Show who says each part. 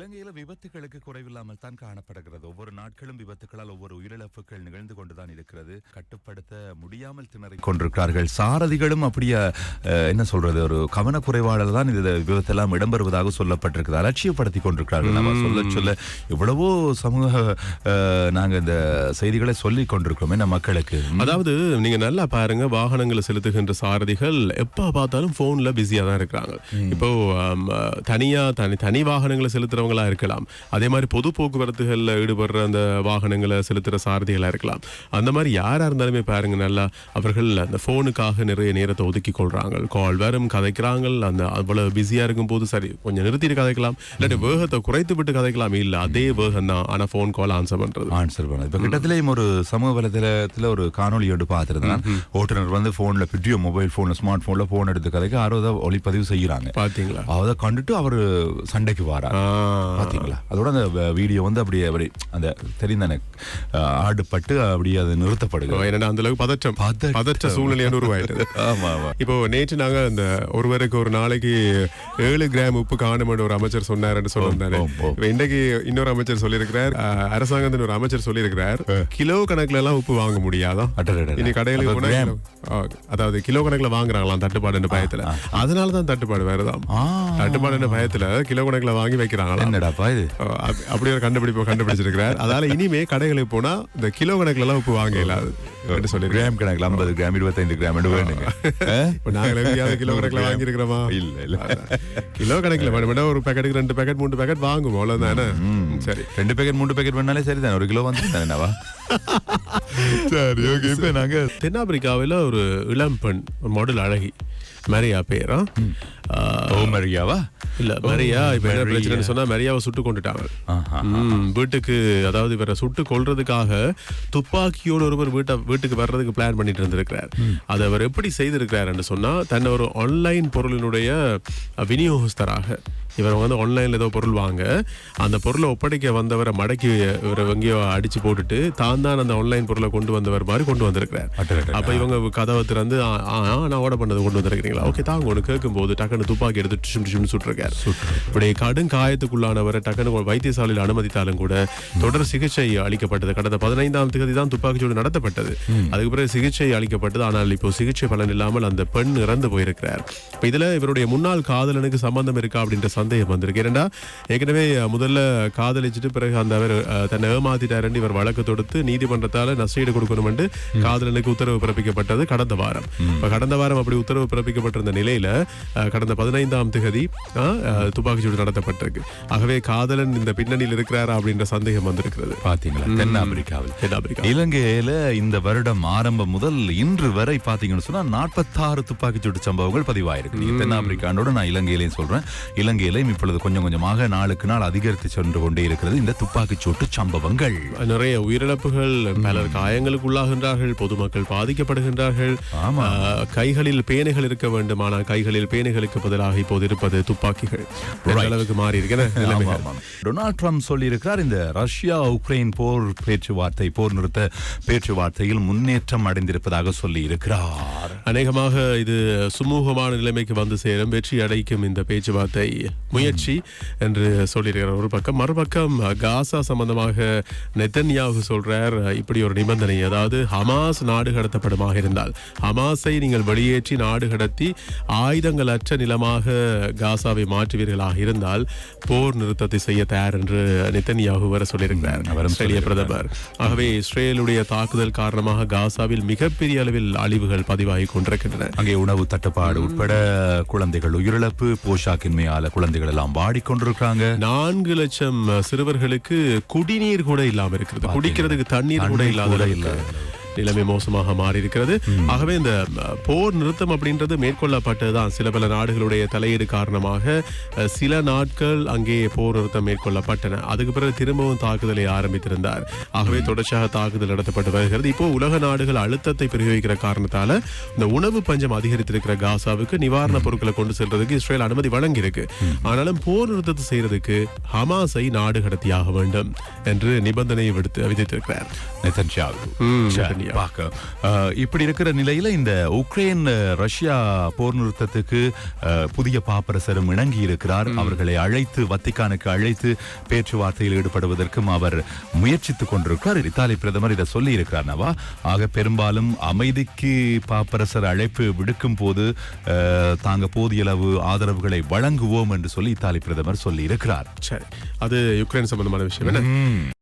Speaker 1: இலங்கையில விபத்துகளுக்கு குறைவில்லாமல் தான் காணப்படுகிறது. ஒவ்வொரு நாட்களும் விபத்துகளால் ஒவ்வொரு உயிரிழப்புகள் நிகழ்ந்து கொண்டுதான் இருக்கிறது. கட்டுப்படுத்த முடியாமல் திணறிக் கொண்டிருக்கிறார்கள். சாரதிகளும் அப்படியே என்ன சொல்றது ஒரு கவனக்குறைவாளர் தான் இந்த விபத்தெல்லாம் இடம்பெறுவதாக சொல்லப்பட்டிருக்கிறது அலட்சியப்படுத்திக் கொண்டிருக்கிறார்கள். நம்ம சொல்ல சொல்ல எவ்வளவோ சமூக நாங்க இந்த செய்திகளை சொல்லிக் கொண்டிருக்கிறோம் என்ன மக்களுக்கு.
Speaker 2: அதாவது நீங்க நல்லா பாருங்க வாகனங்களை செலுத்துகின்ற சாரதிகள் எப்ப பார்த்தாலும் போன்ல பிஸியா தான் இருக்கிறாங்க. இப்போ தனியா தனி தனி வாகனங்களை செலுத்துறவங்களா இருக்கலாம். அதே மாதிரி பொது போக்குவரத்துகள்ல ஈடுபடுற அந்த வாகனங்களை செலுத்துற சாரதிகளா இருக்கலாம். அந்த மாதிரி யாரா இருந்தாலுமே பாருங்க நல்லா அவர்கள் அந்த போனுக்காக நிறைய நேரத்தை ஒதுக்கி கொள்றாங்க. கால் வெறும் கதைக்கிறாங்க அந்த அவ்வளவு பிஸியா இருக்கும் போது சரி கொஞ்சம் நிறுத்திட்டு கதைக்கலாம். இல்லாட்டி வேகத்தை குறைத்து விட்டு கதைக்கலாம். இல்ல அதே வேகம் தான். ஆனா போன் கால் ஆன்சர் பண்றது.
Speaker 1: ஆன்சர் பண்ணது இப்ப கிட்டத்திலேயும் ஒரு சமூக வலைதளத்துல ஒரு காணொளி ஒன்று பார்த்திருந்தேன். ஓட்டுநர் வந்து போன்ல வீடியோ மொபைல் போன்ல ஸ்மார்ட் போன்ல போன் எடுத்து கதைக்கு அதை ஒளிப்பதிவு செய்யறாங்க.
Speaker 2: பாத்தீங்களா?
Speaker 1: அதை கண்டுட்டு அவரு சண்டைக்கு வாரார்.
Speaker 2: ஆ.
Speaker 1: பாத்தீங்களா? அதோட அந்த வீடியோ வந்து அப்படியே அப்படி அந்த தெரிந்தானே ஆடுபட்டு அப்படியே அது நிறுத்தப்படுகிறது
Speaker 2: என்னடா அந்த அளவுக்கு பதற்றம். பதற்ற சூழ்நிலையான உருவாயிட்டது.
Speaker 1: ஆமா ஆமா.
Speaker 2: இப்போ நேற்று நாங்க அந்த ஒருவருக்கு ஒரு நாளைக்கு ஏழு கிராம் உப்பு காணும்னு ஒரு அமைச்சர் சொன்னாருன்னு சொல்லியிருந்தாரு இன்றைக்கு இன்னொரு அமைச்சர் சொல்லியிருக்கிறார். அரசாங்கத்தின் ஒரு அமைச்சர் சொல்லியிருக்கிறார். கிலோ கணக்குல எல்லாம் உப்பு வாங்க முடியாதான். இனி ஆ, அதாவது கிலோ கணக்குல வாங்குறாங்களாம் தட்டுப்பாடு பயத்துல. அதனாலதான் தட்டுப்பாடு வேறதாம்
Speaker 1: ஆ.
Speaker 2: தட்டுப்பாடு பயத்துல கிலோ கணக்குல வாங்கி வைக்கிறாங்களாம்
Speaker 1: என்னடாப்பா இது?
Speaker 2: அப்படி ஒரு கண்டுபிடிப்பு கண்டுபிடிச்சிருக்கிறார். அதால இனிமே கடைகளுக்கு போனா இந்த கிலோ கணக்குல எல்லாம் உப்பு வாங்க அப்படின்னு சொல்லியிருக்காரு
Speaker 1: கிராம் கணக்கில் ஐம்பது கிராம் இருபத்தைந்து கிராம் வேணுங்க?
Speaker 2: இப்ப நாங்க எங்கேயாவது கிலோ கணக்குல வாங்கியிருக்கிறோமா?
Speaker 1: இல்ல இல்ல.
Speaker 2: கிலோ கணக்குல வேணும் ஒரு பேக்கெட்டுக்கு ரெண்டு பேக்கெட் மூணு பேக்கெட் வாங்குவோம். அவ்வளவுதானே? சரி.
Speaker 1: ரெண்டு பேக்கெட் மூணு பேக்கெட் வேணாலே சரிதான். ஒரு கிலோ வந்து என்னவா சரி ஓகே இப்ப நாங்க
Speaker 2: தென்னாப்பிரிக்காவில் ஒரு இளம் பெண் ஒரு மாடல் அழகி மரியா பேரா.
Speaker 1: ஓ மரியாவா?
Speaker 2: இல்ல மரியா இப்ப என்ன
Speaker 1: மரியா.
Speaker 2: பிரச்சனைன்னு சொன்னா மரியாவை சுட்டு கொண்டுட்டாங்க. வீட்டுக்கு அதாவது இவரை சுட்டு கொல்றதுக்காக துப்பாக்கியோட ஒருவர் வீட்டை வீட்டுக்கு வர்றதுக்கு பிளான் பண்ணிட்டு இருந்திருக்கிறார். அதை அவர் எப்படி செய்திருக்கிறாருன்னு சொன்னா தன்னை ஒரு ஆன்லைன் பொருளினுடைய விநியோகஸ்தராக இவர் வந்து ஆன்லைன்ல ஏதோ பொருள் வாங்க அந்த பொருளை ஒப்படைக்க வந்தவரை மடக்கி இவரை எங்கேயோ அடிச்சு போட்டுட்டு தான் தான் அந்த ஆன்லைன் பொருளை கொண்டு வந்தவர் மாதிரி கொண்டு வந்திருக்கிறார்.
Speaker 1: அடடடா.
Speaker 2: அப்ப இவங்க கதவை திறந்து "ஆ, ஆ, ஆ, நான் ஆர்டர் பண்ணது கொண்டு வந்திருக்கீங்களா ஓகே தாங்க. ஒன்று கேட்கும் போது டக்குன்னு துப்பாக்கி எடுத்து டிஷும் டிஷும் சுட்டிருக்காரு. இப்படி கடும் காயத்துக்குள்ளானவரை டக்குன்னு வைத்தியசாலையில் அனுமதித்தாலும் கூட தொடர் சிகிச்சை அளிக்கப்பட்டது. கடந்த பதினைந்தாம் தேதி தான் துப்பாக்கிச்சூடு நடத்தப்பட்டது. அதுக்கு பிறகு சிகிச்சை அளிக்கப்பட்டது. ஆனால் இப்போ சிகிச்சை பலன் இல்லாமல் அந்த பெண் இறந்து போயிருக்கிறார். இப்ப இதுல இவருடைய முன்னாள் காதலனுக்கு சம்பந்தம் இருக்கா அப்படின்ற சந்தேகம் வந்திருக்கு. ஏன்னா ஏற்கனவே முதல்ல காதலிச்சுட்டு பிறகு அந்த அவர் தன்னை ஏமாத்திட்டாருன்னு இவர் வழக்கு தொடுத்து நீதிமன்றத்தால நஷ்டஈடு கொடுக்கணும் என்று காதலனுக்கு உத்தரவு பிறப்பிக்கப்பட்டது கடந்த வாரம். கடந்த வாரம் அப்படி உத்தரவு பிறப்பிக்கப்பட்டிருந்த நிலையில கடந்த பதினைந்தாம் தேதி துப்பாக்கிச்சூடு நடத்தப்பட்டிருக்கு. ஆகவே காதலன் இந்த பின்னணியில் இருக்கிறாரா அப்படின்ற சந்தேகம் வந்திருக்கிறது.
Speaker 1: பாத்தீங்களா? தென்னாப்பிரிக்காவில்.
Speaker 2: தென்னாப்பிரிக்கா
Speaker 1: இலங்கையில இந்த வருடம் ஆரம்பம் முதல் இன்று வரை பாத்தீங்கன்னு சொன்னா நாற்பத்தாறு துப்பாக்கிச்சூடு சம்பவங்கள் பதிவாயிருக்கு. நீங்க தென்னாப்பிரிக்காண்டோட நான் இலங்கையிலையும் சொல்றேன். இலங்கையிலையும் இப்பொழுது கொஞ்சம் கொஞ்சமாக நாளுக்கு நாள் அதிகரித்து சென்று கொண்டே இருக்கிறது இந்த துப்பாக்கிச்சூட்டு சம்பவங்கள்.
Speaker 2: நிறைய உயிரிழப்புகள் பலர் காயங்களுக்கு உள்ளாகின்றார்கள் பொதுமக்கள் பாதிக்கப்படுகின்றார்கள். கைகளில் பேனைகள் இருக்க வேண்டும். ஆனால் கைகளில் பேனைகளுக்கு பதிலாக இப்போது இருப்பது துப்பாக்கிகள். அளவுக்கு மாறி
Speaker 1: ஆமா. டொனால்ட் ட்ரம்ப் சொல்லியிருக்கிறார் இந்த ரஷ்யா உக்ரைன் போர் பேச்சுவார்த்தை போர் நிறுத்த பேச்சுவார்த்தையில் முன்னேற்றம் அடைந்திருப்பதாக சொல்லி இருக்கிறார்
Speaker 2: அநேகமாக இது சுமூகமான நிலைமைக்கு வந்து சேரும். வெற்றி அடைக்கும் இந்த பேச்சுவார்த்தை முயற்சி என்று சொல்லியிருக்கிறார். ஒரு பக்கம் மறுபக்கம் காசா சம்பந்தமாக நெத்தன்யாகு சொல்றார் இப்படி ஒரு நிபந்தனை அதாவது ஹமாஸ் நாடு கடத்தப்படுமாக இருந்தால் ஹமாஸை நீங்கள் வெளியேற்றி நாடு கடத்தி ஆயுதங்கள் அற்ற நிலமாக காசாவை மாற்றுவீர்களாக இருந்தால் போர் நிறுத்தத்தை செய்ய தயார் என்று நெத்தன்யாகு வர சொல்லியிருக்கிறார். இஸ்ரேலிய பிரதமர். ஆகவே இஸ்ரேலுடைய தாக்குதல் காரணமாக காசாவில் மிகப்பெரிய அளவில் அழிவுகள் பதிவாகி கொண்டிருக்கின்றன.
Speaker 1: அங்கே உணவு தட்டுப்பாடு உட்பட குழந்தைகள் உயிரிழப்பு போஷாக்கின்மையால குழந்தைகள் எல்லாம் வாடிக்கொண்டிருக்காங்க
Speaker 2: நான்கு லட்சம் சிறுவர்களுக்கு குடிநீர் கூட இல்லாம இருக்கிறது. குடிக்கிறதுக்கு தண்ணீர் கூட இல்லாத. நிலைமை மோசமாக மாறி இருக்கிறது ஆகவே இந்த போர் நிறுத்தம் அப்படின்றது மேற்கொள்ளப்பட்டதுதான் சில பல நாடுகளுடைய தலையீடு காரணமாக சில நாட்கள் அங்கே போர் நிறுத்தம் மேற்கொள்ளப்பட்டன. அதுக்கு பிறகு திரும்பவும் தாக்குதலை ஆரம்பித்திருந்தார். ஆகவே தொடர்ச்சியாக தாக்குதல் நடத்தப்பட்டு வருகிறது. இப்போ உலக நாடுகள் அழுத்தத்தை பிரயோகிக்கிற காரணத்தால இந்த உணவு பஞ்சம் அதிகரித்திருக்கிற காசாவுக்கு நிவாரணப் பொருட்களை கொண்டு செல்றதுக்கு இஸ்ரேல் அனுமதி வழங்கியிருக்கு. ஆனாலும் போர் நிறுத்தத்தை செய்யறதுக்கு ஹமாஸை நாடு கடத்தியாக வேண்டும் என்று நிபந்தனையை விடுத்து விதித்திருக்கிறார்.
Speaker 1: பார்க்க இப்படி இருக்கிற நிலையில இந்த உக்ரைன் ரஷ்யா போர் நிறுத்தத்துக்கு புதிய பாப்பரசரும் இணங்கி இருக்கிறார். அவர்களை அழைத்து வத்திக்கானுக்கு அழைத்து பேச்சுவார்த்தையில் ஈடுபடுவதற்கும் அவர் முயற்சித்துக் கொண்டிருக்கிறார். இத்தாலி பிரதமர் இதை சொல்லி இருக்கிறார் நவா. ஆக பெரும்பாலும் அமைதிக்கு பாப்பரசர் அழைப்பு விடுக்கும் போது தாங்க போதிய அளவு ஆதரவுகளை வழங்குவோம் என்று சொல்லி இத்தாலி பிரதமர் சொல்லி இருக்கிறார்
Speaker 2: சரி. அது யுக்ரைன் சம்பந்தமான விஷயம் என்ன?